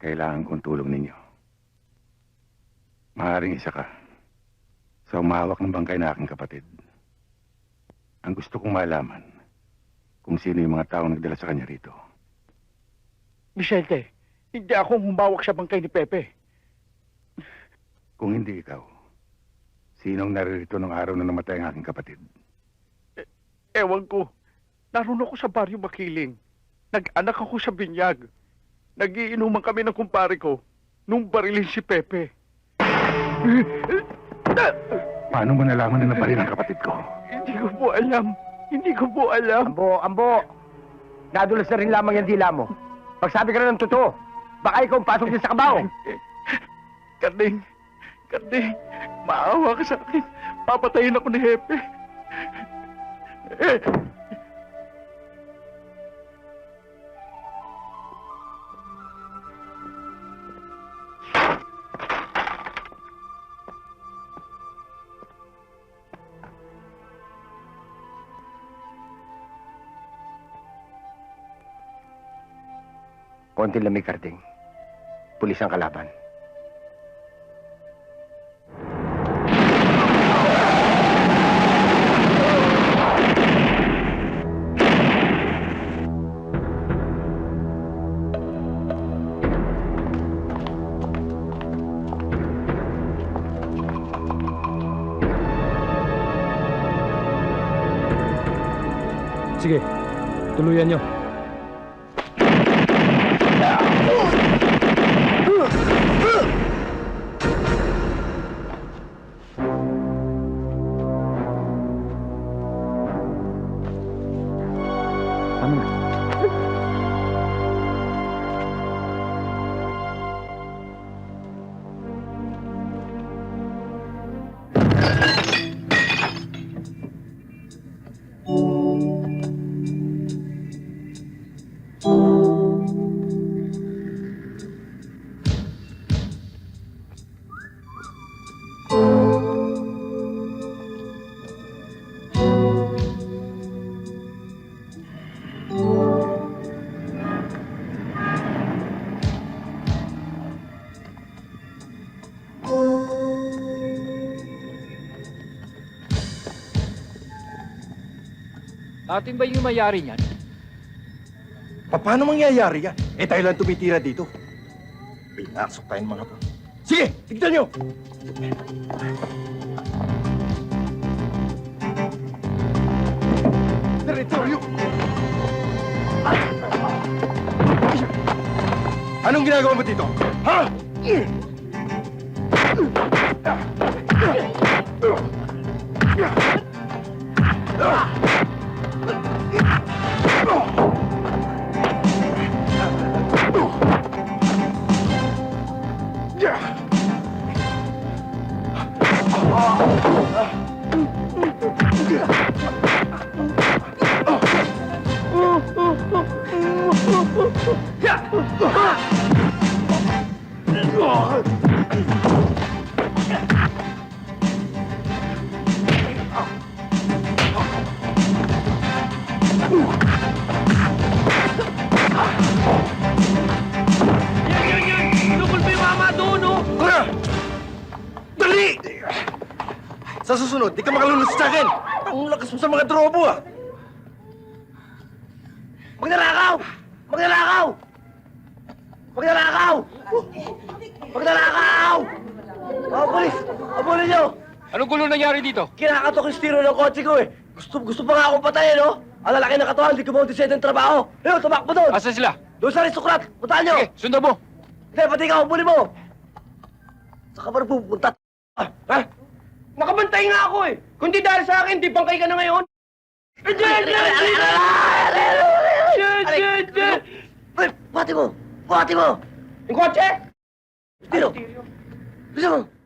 kailangan kong tulong ninyo. Maaaring isa ka sa umawak ng bangkay na aking kapatid. Ang gusto kong malaman kung sino yung mga taong nagdala sa kanya rito. Vicente, hindi ako humawak sa bangkay ni Pepe. Kung hindi ikaw, sinong naririto nung araw na namatay ang aking kapatid? Ewan ko. Naroon ako sa baryo Makiling. Nag-anak ako sa binyag. Nagiinuman kami ng kumpare ko nung barilin si Pepe. Paano mo nalaman na naparil ang kapatid ko? Hindi ko po alam. Hindi ko po alam. Ambo, ambo. Nadulas na rin lamang yung dila mo. Pagsabi ka na ng totoo, baka ikaw ang pasok din sa kabaw. Karding, Karding, maawa ka sa akin. Papatayin ako ni Hepe. Eh, Konti lamig, Karding. Pulis ang kalaban. Sige, tuluyan nyo. Atin ba yung mayari niyan? Paano mangyayari yan? Eh tayo lang tumitira dito. Pinasok tayong mga to. Sige, tignan nyo! Teritoryo! Anong ginagawa mo dito? Ha? Dali! Sa susunod, di ka makalulus sa akin! Ang lakas mo sa mga drobo ah! Magnanakaw! Magnanakaw! Magnanakaw! Magnanakaw! Oh, polis! Abulin nyo! Anong gulo nangyari dito? Kinakatok yung stiro ng kotse ko eh. Gusto, gusto pa nga akong patayin, no? Ang lalaki ng katawan, di ko mauntisin ng trabaho. Ayun, tumakbo doon! Asan sila? Doon sa aristokrat! Puntahan nyo! Sige, sundan mo. Hindi, pati ikaw, huli mo! Saan ka ba pupunta? Ah, ha? Nakabantay nga ako eh! Kung di dahil sa akin, di bangkay ka na ngayon! Hindi! Hindi! Hindi! Hindi! Pati mo! Pati mo! Yung kotse! Tiro! Bisa mo!